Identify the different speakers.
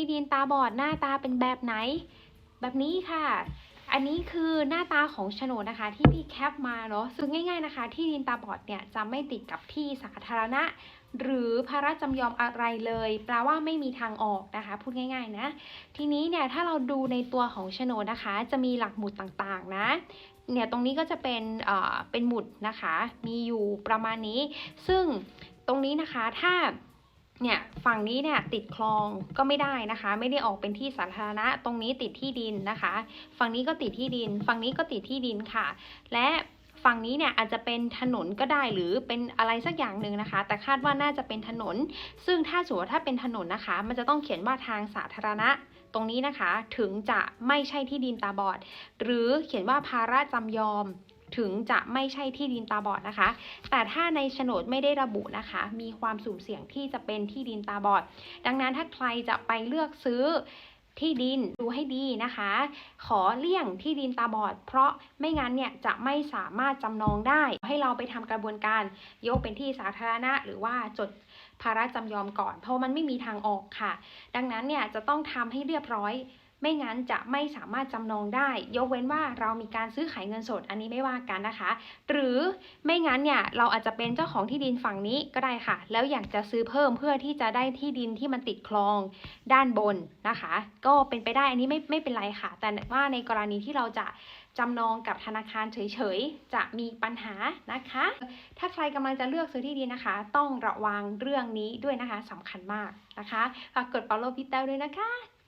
Speaker 1: ที่ดินตาบอดหน้าตาเป็นแบบไหน แบบนี้ค่ะ อันนี้คือหน้าตาของโฉนดนะคะ ที่พี่แคปมาเนาะซึ่งง่ายๆนะคะ ที่ดินตาบอดเนี่ยจะไม่ติดกับที่สาธารณะ หรือภาระจำยอมอะไรเลยแปลว่าไม่มีทางออกนะคะ พูดง่าย ๆนะ ทีนี้เนี่ยถ้าเราดูในตัวของโฉนดนะคะ จะมีหลักหมุดต่างๆนะเนี่ยตรงนี้ก็จะเป็นเอ่อเป็นหมุดนะคะ มีอยู่ประมาณนี้ ซึ่งตรงนี้นะคะถ้า เนี่ยฝั่งนี้เนี่ยติดคลองก็ไม่ได้นะคะ ไม่ได้ออกเป็นที่สาธารณะตรงนี้ติดที่ดินนะคะ ฝั่งนี้ก็ติดที่ดิน ฝั่งนี้ก็ติดที่ดินค่ะ และฝั่งนี้เนี่ยอาจจะเป็นถนนก็ได้หรือเป็นอะไรสักอย่างหนึ่งนะคะ แต่คาดว่าน่าจะเป็นถนน ซึ่งถ้าสมมติว่าถ้าเป็นถนนนะคะ มันจะต้องเขียนว่าทางสาธารณะตรงนี้นะคะถึงจะไม่ใช่ที่ดินตาบอด หรือเขียนว่าภาระจำยอม ถึงจะไม่ใช่ที่ดินตาบอดนะคะ แต่ถ้าในโฉนดไม่ได้ระบุนะคะ มีความสุ่มเสี่ยงที่จะเป็นที่ดินตาบอด ดังนั้นถ้าใครจะไปเลือกซื้อที่ดินดูให้ดีนะคะ ขอเลี่ยงที่ดินตาบอด เพราะไม่งั้นเนี่ยจะไม่สามารถจำนองได้ ให้เราไปทำกระบวนการยกเป็นที่สาธารณะ หรือว่าจดภาระจำยอมก่อน เพราะมันไม่มีทางออกค่ะ ดังนั้นเนี่ยจะต้องทำให้เรียบร้อย ไม่งั้นจะไม่สามารถจำนองได้ ยกเว้นว่าเรามีการซื้อขายเงินสดอันนี้ไม่ว่ากันนะคะ หรือไม่งั้นเนี่ยเราอาจจะเป็นเจ้าของที่ดินฝั่งนี้ก็ได้ค่ะ แล้วอยากจะซื้อเพิ่มเพื่อที่จะได้ที่ดินที่มันติดคลองด้านบนนะคะ ก็เป็นไปได้อันนี้ไม่ไม่เป็นไรค่ะ แต่ว่าในกรณีที่เราจะจำนองกับธนาคารเฉยๆ จะมีปัญหานะคะ ถ้าใครกำลังจะเลือกซื้อที่ดินนะคะ ต้องระวังเรื่องนี้ด้วยนะคะสำคัญมากนะคะ ฝากกด follow พี่แต้วด้วยนะคะ